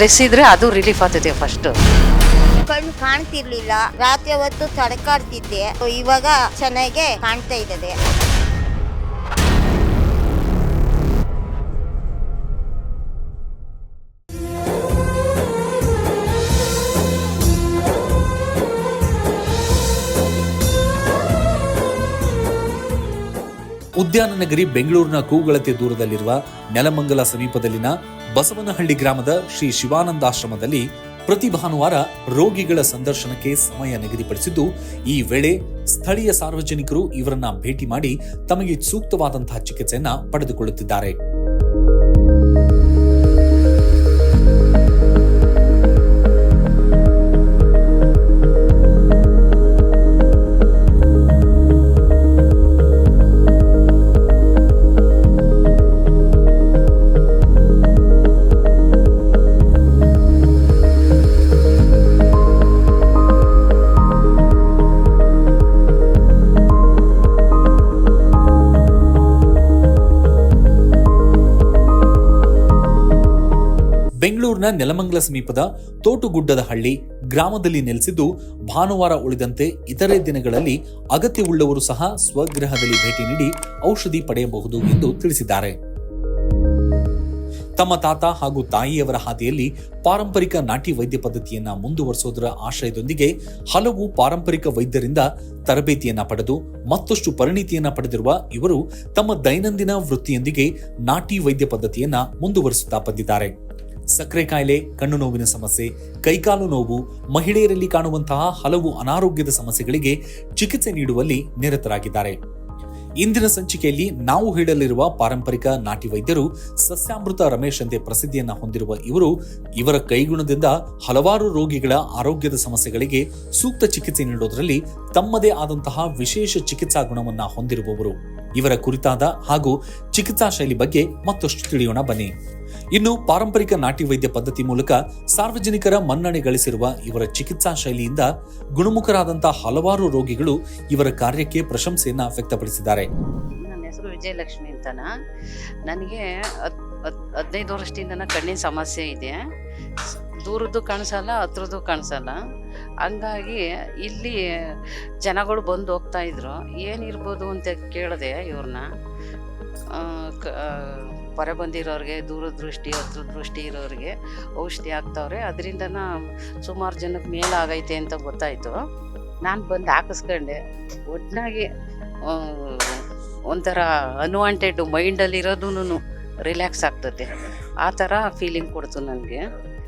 Stress ಇದ್ರೆ ಅದು relief ಆಗ್ತದೆ ಫಸ್ಟ್ ಕಣ್ಣು ಕಾಣ್ತಿರ್ಲಿಲ್ಲ. ರಾತ್ರಿ ಹೊತ್ತು ತಡಕಾಡ್ತಿದ್ದೆ. ಇವಾಗ ಚೆನ್ನಾಗೆ ಕಾಣ್ತಾ ಇದ್ದದೆ ಉದ್ಯಾನ ನಗರಿ ಬೆಂಗಳೂರಿನ ಕೂಗಳತೆ ದೂರದಲ್ಲಿರುವ ನೆಲಮಂಗಲ ಸಮೀಪದಲ್ಲಿನ ಬಸವನಹಳ್ಳಿ ಗ್ರಾಮದ ಶ್ರೀ ಶಿವಾನಂದಾಶ್ರಮದಲ್ಲಿ ಪ್ರತಿ ಭಾನುವಾರ ರೋಗಿಗಳ ಸಂದರ್ಶನಕ್ಕೆ ಸಮಯ ನಿಗದಿಪಡಿಸಿದ್ದು, ಈ ವೇಳೆ ಸ್ಥಳೀಯ ಸಾರ್ವಜನಿಕರು ಇವರನ್ನ ಭೇಟಿ ಮಾಡಿ ತಮಗೆ ಸೂಕ್ತವಾದಂತಹ ಚಿಕಿತ್ಸೆಯನ್ನ ಪಡೆದುಕೊಳ್ಳುತ್ತಿದ್ದಾರೆ. ಬೆಂಗಳೂರಿನ ನೆಲಮಂಗಲ ಸಮೀಪದ ತೋಟುಗುಡ್ಡದ ಹಳ್ಳಿ ಗ್ರಾಮದಲ್ಲಿ ನೆಲೆಸಿದ್ದು, ಭಾನುವಾರ ಉಳಿದಂತೆ ಇತರೆ ದಿನಗಳಲ್ಲಿ ಅಗತ್ಯವುಳ್ಳವರು ಸಹ ಸ್ವಗೃಹದಲ್ಲಿ ಭೇಟಿ ನೀಡಿ ಔಷಧಿ ಪಡೆಯಬಹುದು ಎಂದು ತಿಳಿಸಿದ್ದಾರೆ. ತಮ್ಮ ತಾತ ಹಾಗೂ ತಾಯಿಯವರ ಹಾದಿಯಲ್ಲಿ ಪಾರಂಪರಿಕ ನಾಟಿ ವೈದ್ಯ ಪದ್ಧತಿಯನ್ನ ಮುಂದುವರಿಸೋದರ ಆಶಯದೊಂದಿಗೆ ಹಲವು ಪಾರಂಪರಿಕ ವೈದ್ಯರಿಂದ ತರಬೇತಿಯನ್ನ ಪಡೆದು, ಮತ್ತಷ್ಟು ಪರಿಣಿತಿಯನ್ನ ಪಡೆದಿರುವ ಇವರು ತಮ್ಮ ದೈನಂದಿನ ವೃತ್ತಿಯೊಂದಿಗೆ ನಾಟಿ ವೈದ್ಯ ಪದ್ಧತಿಯನ್ನ ಮುಂದುವರಿಸುತ್ತಾ ಬಂದಿದ್ದಾರೆ. ಸಕ್ಕರೆ ಕಾಯಿಲೆ, ಕಣ್ಣು ನೋವಿನ ಸಮಸ್ಯೆ, ಕೈಕಾಲು ನೋವು, ಮಹಿಳೆಯರಲ್ಲಿ ಕಾಣುವಂತಹ ಹಲವು ಅನಾರೋಗ್ಯದ ಸಮಸ್ಯೆಗಳಿಗೆ ಚಿಕಿತ್ಸೆ ನೀಡುವಲ್ಲಿ ನಿರತರಾಗಿದ್ದಾರೆ. ಇಂದಿನ ಸಂಚಿಕೆಯಲ್ಲಿ ನಾವು ಹೇಳಲಿರುವ ಪಾರಂಪರಿಕ ನಾಟಿ ವೈದ್ಯರು ಸಸ್ಯಾಮೃತ ರಮೇಶ್ ಎಂದೇ ಪ್ರಸಿದ್ಧಿಯನ್ನ ಹೊಂದಿರುವ ಇವರು, ಇವರ ಕೈಗುಣದಿಂದ ಹಲವಾರು ರೋಗಿಗಳ ಆರೋಗ್ಯದ ಸಮಸ್ಯೆಗಳಿಗೆ ಸೂಕ್ತ ಚಿಕಿತ್ಸೆ ನೀಡೋದರಲ್ಲಿ ತಮ್ಮದೇ ಆದಂತಹ ವಿಶೇಷ ಚಿಕಿತ್ಸಾ ಗುಣವನ್ನ ಹೊಂದಿರುವವರು. ಇವರ ಕುರಿತಾದ ಹಾಗೂ ಚಿಕಿತ್ಸಾ ಶೈಲಿ ಬಗ್ಗೆ ಮತ್ತಷ್ಟು ತಿಳಿಯೋಣ ಬನ್ನಿ. ಇನ್ನು ಪಾರಂಪರಿಕ ನಾಟಿ ವೈದ್ಯ ಪದ್ಧತಿ ಮೂಲಕ ಸಾರ್ವಜನಿಕರ ಮನ್ನಣೆ ಗಳಿಸಿರುವ ಇವರ ಚಿಕಿತ್ಸಾ ಶೈಲಿಯಿಂದ ಗುಣಮುಖರಾದಂತಹ ಹಲವಾರು ರೋಗಿಗಳು ಇವರ ಕಾರ್ಯಕ್ಕೆ ಪ್ರಶಂಸೆಯನ್ನ ವ್ಯಕ್ತಪಡಿಸಿದ್ದಾರೆ. ನನ್ನ ಹೆಸರು ವಿಜಯಲಕ್ಷ್ಮಿ ಅಂತನ. ನನಗೆ ಹದ್ ಹದ್- ಹದಿನೈದು ವರ್ಷದಿಂದ ಕಣ್ಣಿನ ಸಮಸ್ಯೆ ಇದೆ. ದೂರದ್ದು ಕಾಣಿಸಲ್ಲ, ಹತ್ರದ್ದು ಕಾಣಿಸಲ್ಲ. ಹಂಗಾಗಿ ಇಲ್ಲಿ ಜನಗಳು ಬಂದು ಹೋಗ್ತಾ ಇದ್ರು. ಏನಿರ್ಬೋದು ಅಂತ ಕೇಳಿದೆ ಇವ್ರನ್ನ ಹೊರ ಬಂದಿರೋರಿಗೆ, ದೂರದೃಷ್ಟಿ ಹತ್ರ ದೃಷ್ಟಿ ಇರೋರಿಗೆ ಔಷಧಿ ಹಾಕ್ತವ್ರೆ. ಅದರಿಂದ ಸುಮಾರು ಜನಕ್ಕೆ ಮೇಲಾಗೈತೆ ಅಂತ ಗೊತ್ತಾಯಿತು. ನಾನು ಬಂದು ಹಾಕಿಸ್ಕೊಂಡೆ. ಒಟ್ಟಿನಾಗಿ ಒಂಥರ ಅನ್ವಾಂಟೆಡ್ ಮೈಂಡಲ್ಲಿ ಇರೋದೂ ರಿಲ್ಯಾಕ್ಸ್ ಆಗ್ತದೆ. ಆ ಥರ ಫೀಲಿಂಗ್ ಕೊಡ್ತು ನನಗೆ.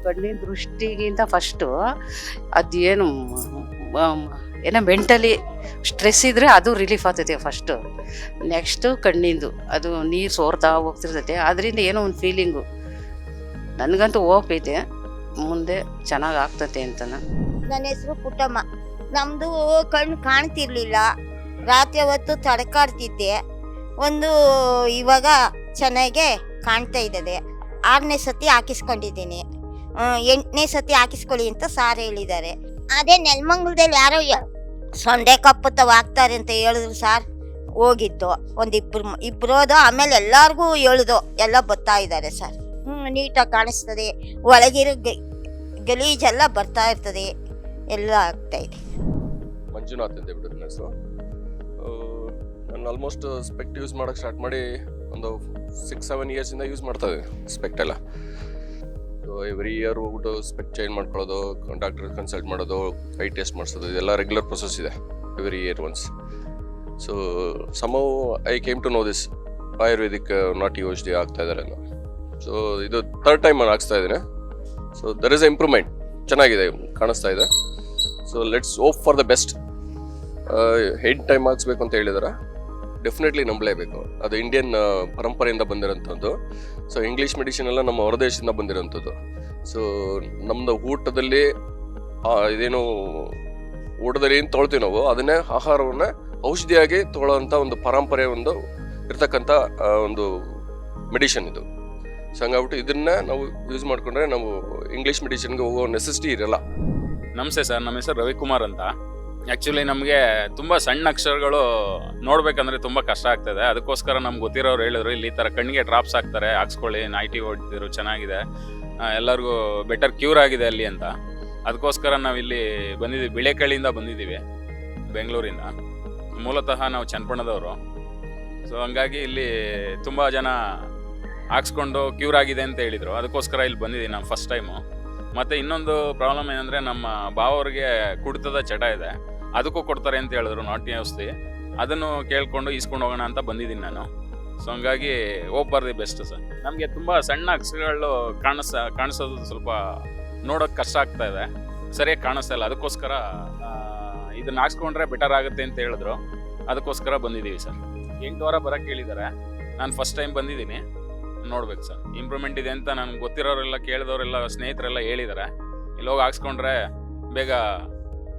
ಕಣ್ಣಿನ ದೃಷ್ಟಿಗಿಂತ ಫಸ್ಟು ಅದೇನು ಏನು ಏನೋ ಮೆಂಟಲಿ ಸ್ಟ್ರೆಸ್ ಇದ್ದರೆ ಅದು ರಿಲೀಫ್ ಆಗ್ತದೆ ಫಸ್ಟು ನೆಕ್ಸ್ಟು ಕಣ್ಣಿಂದು, ಅದು ನೀರು ಸೋರ್ತಾ ಹೋಗ್ತಿರ್ತೈತೆ ಅದರಿಂದ ಏನೋ ಒಂದು ಫೀಲಿಂಗು ನನಗಂತೂ ಹೋಪ್ ಇದೆ. ಮುಂದೆ ಚೆನ್ನಾಗಿ ಆಗ್ತತೆ ಅಂತ ನನ್ನ ಹೆಸರು ಪುಟ್ಟಮ್ಮ. ನಮ್ಮದು ಕಣ್ಣು ಕಾಣ್ತಿರ್ಲಿಲ್ಲ. ರಾತ್ರಿ ಹೊತ್ತು ತಡಕಾಡ್ತಿದ್ದೆ. ಒಂದು ಇವಾಗ ಚೆನ್ನಾಗೆ ಕಾಣ್ತಾ ಇದ್ದದೆ. ಆರನೇ ಸತಿ ಹಾಕಿಸ್ಕೊಂಡಿದ್ದೀನಿ. ಎಂಟನೇ ಸತಿ ಹಾಕಿಸ್ಕೊಳ್ಳಿ ಅಂತ ಸಾರ್ ಹೇಳಿದ್ದಾರೆ. ಅದೇ ನೆಲಮಂಗಲದಲ್ಲಿ ಯಾರೋ ಸೊಂಡೆ ಕಪ್ಪು ತವ ಹಾಕ್ತಾರೆ ಅಂತ ಹೇಳಿದ್ರು ಸಾರ್. ಹೋಗಿದ್ದು ಒಂದು ಇಬ್ಬರು ಇಬ್ರು ಹೋದ ಆಮೇಲೆ ಎಲ್ಲಾರ್ಗೂ ಹೇಳಿದು ಎಲ್ಲ ಬರ್ತಾ ಇದ್ದಾರೆ ಸರ್. ಹ್ಞೂ ನೀಟಾಗಿ ಕಾಣಿಸ್ತದೆ. ಒಳಗಿರೋ ಗ- ಗಲೀಜೆಲ್ಲ ಬರ್ತಾ ಇರ್ತದೆ. ಎಲ್ಲ ಆಗ್ತಾ ಇದೆ. ಮಂಜುನಾಥ್ ಅಂತ ಹೇಳ್ಬಿಟ್ಟು ನನ್ನ ನಾನು ಆಲ್ಮೋಸ್ಟ್ ಸ್ಪೆಕ್ಟ್ ಯೂಸ್ ಮಾಡೋಕ್ಕೆ ಸ್ಟಾರ್ಟ್ ಮಾಡಿ ಒಂದು ಸಿಕ್ಸ್ ಸೆವೆನ್ ಇಯರ್ಸಿಂದ ಯೂಸ್ ಮಾಡ್ತಾ ಇದ್ದೀನಿ ಸ್ಪೆಕ್ಟ್ ಎಲ್ಲ. ಸೊ ಎವ್ರಿ ಇಯರ್ ಹೋಗ್ಬಿಟ್ಟು ಸ್ಪೆಕ್ಟ್ ಚೇಂಜ್ ಮಾಡ್ಕೊಳ್ಳೋದು ಡಾಕ್ಟರ್ ಕನ್ಸಲ್ಟ್ ಮಾಡೋದು ಐ ಟೆಸ್ಟ್ ಮಾಡಿಸೋದು, ಇದೆಲ್ಲ ರೆಗ್ಯುಲರ್ ಪ್ರೊಸೆಸ್ ಇದೆ every year once so somehow I came to know this ayurvedic not use D ಆಗ್ತಾ ಇದ್ದಾರೆ ಸೊ ಇದು ಥರ್ಡ್ ಟೈಮ್ ನಾನು ಹಾಕ್ಸ್ತಾ ಇದ್ದೀನಿ. So there is a improvement ಚೆನ್ನಾಗಿದೆ, ಕಾಣಿಸ್ತಾ ಇದೆ. So let's hope for the best head time ಹಾಕ್ಸ್ಬೇಕು ಅಂತ ಹೇಳಿದಾರೆ? ಡೆಫಿನೆಟ್ಲಿ ನಂಬಲೇಬೇಕು. ಅದು ಇಂಡಿಯನ್ ಪರಂಪರೆಯಿಂದ ಬಂದಿರೋಂಥದ್ದು ಸೊ ಇಂಗ್ಲೀಷ್ ಮೆಡಿಸಿನ್ ಎಲ್ಲ ನಮ್ಮ ಹೊರದೇಶದಿಂದ ಬಂದಿರೋಂಥದ್ದು ಸೊ ನಮ್ಮದು ಊಟದಲ್ಲಿ ಇದೇನು, ಊಟದಲ್ಲಿ ಏನು ತೊಳ್ತೀವಿ ನಾವು, ಅದನ್ನೇ ಆಹಾರವನ್ನು ಔಷಧಿಯಾಗಿ ತೊಳೋವಂಥ ಒಂದು ಪರಂಪರೆ ಒಂದು ಇರ್ತಕ್ಕಂಥ ಒಂದು ಮೆಡಿಷನ್ ಇದು. ಸೊ ಹಂಗಾಗ್ಬಿಟ್ಟು ಇದನ್ನ ನಾವು ಯೂಸ್ ಮಾಡಿಕೊಂಡ್ರೆ ನಾವು ಇಂಗ್ಲೀಷ್ ಮೆಡಿಷನ್ಗೆ ಹೋಗೋ ನೆಸೆಸಿಟಿ ಇರಲ್ಲ. ನಮಸ್ತೆ ಸರ್, ನಮ್ಮ ಹೆಸರು ರವಿಕುಮಾರ್ ಅಂತ. ಆ್ಯಕ್ಚುಲಿ ನಮಗೆ ತುಂಬ ಸಣ್ಣ ಅಕ್ಷರಗಳು ನೋಡ್ಬೇಕಂದ್ರೆ ತುಂಬ ಕಷ್ಟ ಆಗ್ತದೆ. ಅದಕ್ಕೋಸ್ಕರ ನಮ್ಗೆ ಗೊತ್ತಿರೋರು ಹೇಳಿದ್ರು, ಇಲ್ಲಿ ಈ ಥರ ಕಣ್ಣಿಗೆ ಡ್ರಾಪ್ಸ್ ಹಾಕ್ತಾರೆ, ಹಾಕ್ಸ್ಕೊಳ್ಳಿ ನೈಟಿ ಹೊಡೆದಿರು, ಚೆನ್ನಾಗಿದೆ. ಎಲ್ಲರಿಗೂ ಬೆಟರ್ ಕ್ಯೂರ್ ಆಗಿದೆ ಅಲ್ಲಿ ಅಂತ. ಅದಕ್ಕೋಸ್ಕರ ನಾವು ಇಲ್ಲಿ ಬಂದಿದ್ದೀವಿ ಬಿಳೆಕಳ್ಳಿಯಿಂದ ಬಂದಿದ್ದೀವಿ, ಬೆಂಗಳೂರಿಂದ. ಮೂಲತಃ ನಾವು ಚನ್ನಪಣದವರು ಸೊ ಹಂಗಾಗಿ ಇಲ್ಲಿ ತುಂಬ ಜನ ಹಾಕ್ಸ್ಕೊಂಡು ಕ್ಯೂರ್ ಆಗಿದೆ ಅಂತ ಹೇಳಿದರು. ಅದಕ್ಕೋಸ್ಕರ ಇಲ್ಲಿ ಬಂದಿದ್ದೀನಿ ನಾನು ಫಸ್ಟ್ ಟೈಮು ಮತ್ತು ಇನ್ನೊಂದು ಪ್ರಾಬ್ಲಮ್ ಏನಂದರೆ ನಮ್ಮ ಬಾವವ್ರಿಗೆ ಕುಡಿತದ ಚಟ ಇದೆ. ಅದಕ್ಕೂ ಕೊಡ್ತಾರೆ ಅಂತ ಹೇಳಿದ್ರು ನಾಟ್ ಔಷಧಿ ಅದನ್ನು ಕೇಳ್ಕೊಂಡು ಈಸ್ಕೊಂಡು ಹೋಗೋಣ ಅಂತ ಬಂದಿದ್ದೀನಿ ನಾನು. ಸೊ ಹಂಗಾಗಿ ಹೋಗ್ಬಾರ್ದು ಬೆಸ್ಟ್ ಸರ್ ನಮಗೆ ತುಂಬ ಸಣ್ಣ ಅಕ್ಷರಗಳು ಕಾಣಿಸ, ಕಾಣಿಸೋದು ಸ್ವಲ್ಪ ನೋಡೋಕೆ ಕಷ್ಟ ಆಗ್ತಾ ಇದೆ. ಸರಿಯಾಗಿ ಕಾಣಿಸ್ತಾ ಇಲ್ಲ. ಅದಕ್ಕೋಸ್ಕರ ಇದನ್ನ ಹಾಕ್ಸ್ಕೊಂಡ್ರೆ ಬೆಟರ್ ಆಗುತ್ತೆ ಅಂತ ಹೇಳಿದ್ರು. ಅದಕ್ಕೋಸ್ಕರ ಬಂದಿದ್ದೀವಿ ಸರ್ ಎಂಟು ವಾರ ಬರೋಕ್ಕೆ ಹೇಳಿದ್ದಾರೆ ನಾನು ಫಸ್ಟ್ ಟೈಮ್ ಬಂದಿದ್ದೀನಿ. ನೋಡ್ಬೇಕು ಸರ್ ಇಂಪ್ರೂವ್ಮೆಂಟ್ ಇದೆ ಅಂತ ನನಗೆ ಗೊತ್ತಿರೋರೆಲ್ಲ ಕೇಳಿದವರೆಲ್ಲ ಸ್ನೇಹಿತರೆಲ್ಲ ಹೇಳಿದ್ದಾರೆ ಇಲ್ಲಿ ಹೋಗಿ ಹಾಕ್ಸ್ಕೊಂಡ್ರೆ ಬೇಗ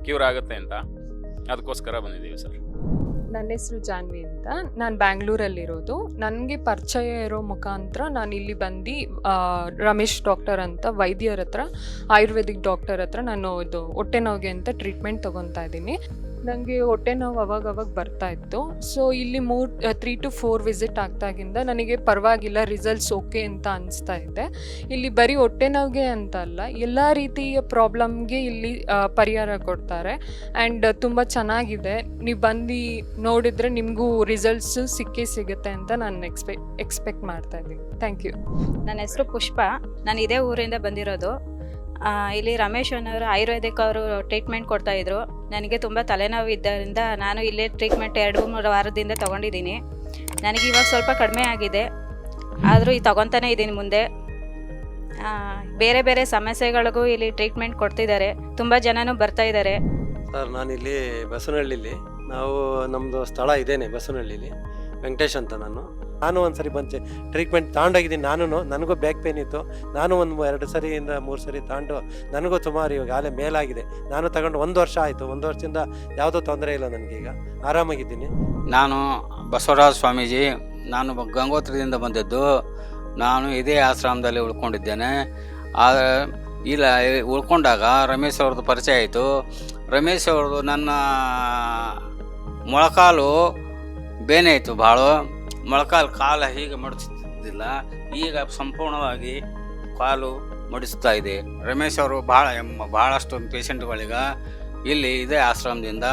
ಕ್ಯೂರ್ ಆಗುತ್ತೆ ಅಂತ. ಅದಕ್ಕೋಸ್ಕರ ಬಂದಿದ್ದೀವಿ ಸರ್. ನನ್ನ ಹೆಸರು ಜಾನ್ವಿ ಅಂತ. ನಾನು ಬ್ಯಾಂಗ್ಳೂರಲ್ಲಿರೋದು. ನನಗೆ ಪರಿಚಯ ಇರೋ ಮುಖಾಂತರ ನಾನು ಇಲ್ಲಿ ಬಂದು ರಮೇಶ್ ಡಾಕ್ಟರ್ ಅಂತ, ವೈದ್ಯರ ಹತ್ರ, ಆಯುರ್ವೇದಿಕ್ ಡಾಕ್ಟರ್ ಹತ್ರ ನಾನು ಇದು ಹೊಟ್ಟೆ ನೋವಿಗೆ ಅಂತ ಟ್ರೀಟ್ಮೆಂಟ್ ತೊಗೊತಾ ಇದ್ದೀನಿ. ನನಗೆ ಹೊಟ್ಟೆ ನೋವು ಅವಾಗ ಅವಾಗ ಬರ್ತಾ ಇತ್ತು. ಸೊ ಇಲ್ಲಿ ಮೂರು ತ್ರೀ ಟು ಫೋರ್ ವಿಸಿಟ್ ಆಗ್ತಾಗಿಂದ ನನಗೆ ಪರವಾಗಿಲ್ಲ ರಿಸಲ್ಟ್ಸ್ ಓಕೆ ಅಂತ ಅನಿಸ್ತಾ ಇದೆ. ಇಲ್ಲಿ ಬರೀ ಹೊಟ್ಟೆ ನೋವಿಗೆ ಅಂತ ಅಲ್ಲ, ಎಲ್ಲ ರೀತಿಯ ಪ್ರಾಬ್ಲಮ್ಗೆ ಇಲ್ಲಿ ಪರಿಹಾರ ಕೊಡ್ತಾರೆ. ಆ್ಯಂಡ್ ತುಂಬ ಚೆನ್ನಾಗಿದೆ. ನೀವು ಬಂದು ನೋಡಿದರೆ ನಿಮಗೂ ರಿಸಲ್ಟ್ಸು ಸಿಕ್ಕೇ ಸಿಗುತ್ತೆ ಅಂತ ನಾನು ಎಕ್ಸ್ಪೆಕ್ಟ್ ಎಕ್ಸ್ಪೆಕ್ಟ್ ಮಾಡ್ತಾ ಇದ್ದೀನಿ. ಥ್ಯಾಂಕ್ ಯು ನನ್ನ ಹೆಸರು ಪುಷ್ಪ. ನಾನು ಇದೇ ಊರಿಂದ ಬಂದಿರೋದು ಇಲ್ಲಿ ರಮೇಶ್ ಅನ್ನೋರು ಆಯುರ್ವೇದಿಕ್ ಅವರು ಟ್ರೀಟ್ಮೆಂಟ್ ಕೊಡ್ತಾ ಇದ್ರು. ನನಗೆ ತುಂಬ ತಲೆನೋವು ಇದ್ದರಿಂದ ನಾನು ಇಲ್ಲೇ ಟ್ರೀಟ್ಮೆಂಟ್ ಎರಡು ಮೂರು ವಾರದಿಂದ ತೊಗೊಂಡಿದ್ದೀನಿ. ನನಗೆ ಇವಾಗ ಸ್ವಲ್ಪ ಕಡಿಮೆ ಆಗಿದೆ. ಆದರೂ ಈ ತೊಗೊತಾನೆ ಇದ್ದೀನಿ ಮುಂದೆ. ಬೇರೆ ಬೇರೆ ಸಮಸ್ಯೆಗಳಿಗೂ ಇಲ್ಲಿ ಟ್ರೀಟ್ಮೆಂಟ್ ಕೊಡ್ತಿದ್ದಾರೆ. ತುಂಬ ಜನನೂ ಬರ್ತಾ ಇದ್ದಾರೆ. ಸರ್, ನಾನಿಲ್ಲಿ ಬಸವನಹಳ್ಳಿಲಿ. ನಾವು ನಮ್ಮದು ಸ್ಥಳ ಇದೇನೆ ಬಸವನಹಳ್ಳಿಲಿ. ವೆಂಕಟೇಶ್ ಅಂತ ನಾನು. ನಾನು ಒಂದು ಸರಿ ಬಂದು. ಟ್ರೀಟ್ಮೆಂಟ್ ತಗೊಂಡೋಗಿದ್ದೀನಿ ನಾನು ನನಗೂ ಬ್ಯಾಕ್ ಪೇನ್ ಇತ್ತು. ನಾನು ಒಂದು ಎರಡು ಸರಿಯಿಂದ ಮೂರು ಸರಿ ತಗೊಂಡು ನನಗೂ ಸುಮಾರು ಇವಾಗ ಆಲೆ ಮೇಲಾಗಿದೆ. ನಾನು ತಗೊಂಡು ಒಂದು ವರ್ಷ ಆಯಿತು. ಒಂದು ವರ್ಷದಿಂದ ಯಾವುದೋ ತೊಂದರೆ ಇಲ್ಲ ನನಗೀಗ ಆರಾಮಾಗಿದ್ದೀನಿ. ನಾನು ಬಸವರಾಜ ಸ್ವಾಮೀಜಿ, ನಾನು ಗಂಗೋತ್ರದಿಂದ ಬಂದಿದ್ದು. ನಾನು ಇದೇ ಆಶ್ರಮದಲ್ಲಿ ಉಳ್ಕೊಂಡಿದ್ದೇನೆ. ಆದರೆ ಇಲ್ಲಿ ಉಳ್ಕೊಂಡಾಗ ರಮೇಶ್ ಅವ್ರದ್ದು ಪರಿಚಯ ಆಯಿತು. ರಮೇಶ್ ಅವ್ರದ್ದು ನನ್ನ ಮೊಳಕಾಲು ಬೇನೆ ಆಯಿತು ಭಾಳ. ಮೊಳಕಾಲು ಕಾಲು ಹೀಗೆ ಮಡಿಸುತ್ತಿದ್ದಿಲ್ಲ ಈಗ ಸಂಪೂರ್ಣವಾಗಿ ಕಾಲು ಮಡಿಸ್ತಾ ಇದೆ. ರಮೇಶ್ ಅವರು ಭಾಳ ಎಮ್ಮ ಭಾಳಷ್ಟು ಪೇಷಂಟ್ಗಳಿಗೆ ಇಲ್ಲಿ ಇದೇ ಆಶ್ರಮದಿಂದ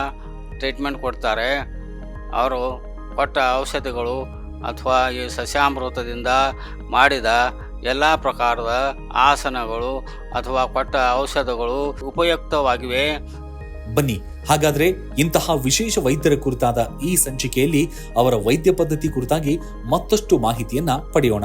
ಟ್ರೀಟ್ಮೆಂಟ್ ಕೊಡ್ತಾರೆ. ಅವರು ಕೊಟ್ಟ ಔಷಧಿಗಳು ಅಥವಾ ಈ ಸಸ್ಯಾಮೃತದಿಂದ ಮಾಡಿದ ಎಲ್ಲ ಪ್ರಕಾರದ ಆಸನಗಳು ಅಥವಾ ಕೊಟ್ಟ ಔಷಧಗಳು ಉಪಯುಕ್ತವಾಗಿವೆ. ಬನ್ನಿ. ಹಾಗಾದ್ರೆ ಇಂತಹ ವಿಶೇಷ ವೈದ್ಯರ ಕುರಿತಾದ ಈ ಸಂಚಿಕೆಯಲ್ಲಿ ಅವರ ವೈದ್ಯ ಪದ್ಧತಿ ಕುರಿತಾಗಿ ಮತ್ತಷ್ಟು ಮಾಹಿತಿಯನ್ನ ಪಡೆಯೋಣ.